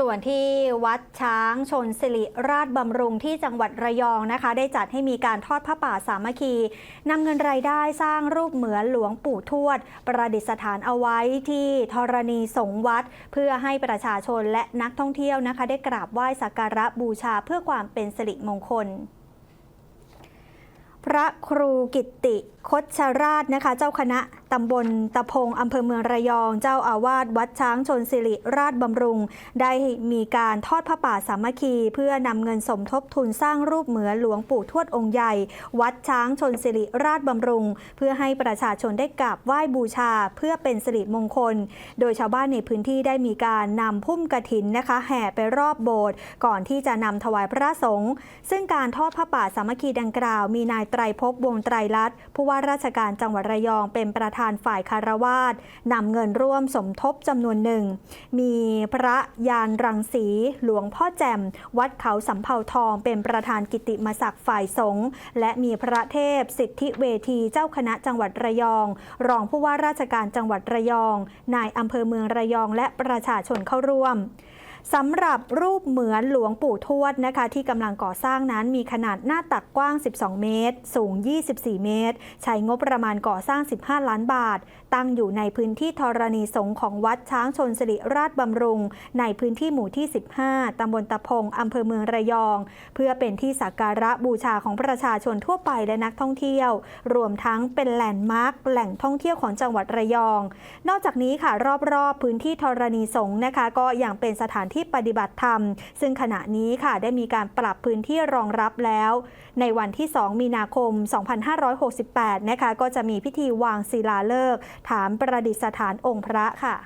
ส่วนที่วัดช้างชนสิริราชบำรุงที่จังหวัดระยองนะคะ ได้จัดให้มีการทอดผ้าป่าสามัคคีนำเงินรายได้สร้างรูปเหมือนหลวงปู่ทวด ประดิษฐานเอาไว้ที่ธรณีสงฆ์วัด เพื่อให้ประชาชนและนักท่องเที่ยวนะคะ ได้กราบไหว้สักการะบูชาเพื่อความเป็นสิริมงคลพระครูกิตติคชราชนะคะ เจ้าคณะ ตำบลตะพงอำเภอเมืองระยอง เจ้าอาวาสวัดช้างชนสิริราชบำรุง ได้มีการทอดผ้าป่าสามัคคี เพื่อนำเงินสมทบทุนสร้างรูปเหมือนหลวงปู่ทวดองค์ใหญ่ วัดช้างชนสิริราชบำรุง เพื่อให้ประชาชนได้กราบไหว้บูชา เพื่อเป็นสิริมงคล โดยชาวบ้านในพื้นที่ได้มีการนำพุ่มกระถินนะคะแห่ไปรอบโบสถ์ก่อนที่จะนำถวายพระสงฆ์ซึ่งการทอดผ้าป่าสามัคคีดังกล่าว มีนายไตรภพวงไตรลัตน์ผู้ว่าราชการจังหวัดระยองเป็นประธานฝ่ายคารวาสนำเงินร่วมสมทบจำนวนหนึ่ง มีพระยานรังสีหลวงพ่อแจ่ม วัดเขาสำเภาทองเป็นประธานกิติมศักดิ์ฝ่ายสงฆ์และมีพระเทพสิทธิเวทีเจ้าคณะจังหวัดระยอง รองผู้ว่าราชการจังหวัดระยอง นายอำเภอเมืองระยองและประชาชนเข้าร่วม สำหรับรูปเหมือนหลวงปู่ทวดนะคะที่กำลังก่อสร้างนั้นมีขนาดหน้าตักกว้าง 12 เมตร สูง 24 เมตร ใช้งบประมาณก่อสร้าง 15 ล้านบาท ตั้งอยู่ในพื้นที่ธรณีสงของวัดช้างชนสิริราชบำรุง ในพื้นที่หมู่ที่ 15 ตำบลตะพงอำเภอเมืองระยอง เพื่อเป็นที่สักการะบูชาของประชาชนทั่วไปและนักท่องเที่ยว รวมทั้งเป็นแหล่นมาร์คแหล่งท่องเที่ยวของจังหวัดระยอง นอกจากนี้ค่ะรอบๆ พื้นที่ธรณีสงนะคะก็ยังเป็นสถานที่ปฏิบัติธรรม ซึ่งขณะนี้ค่ะได้มีการปรับพื้นที่รองรับแล้ว ในวันที่ 2 มีนาคม 2568 นะคะก็จะมีพิธีวางศิลาฤกษ์ฐานประดิษฐานองค์พระค่ะ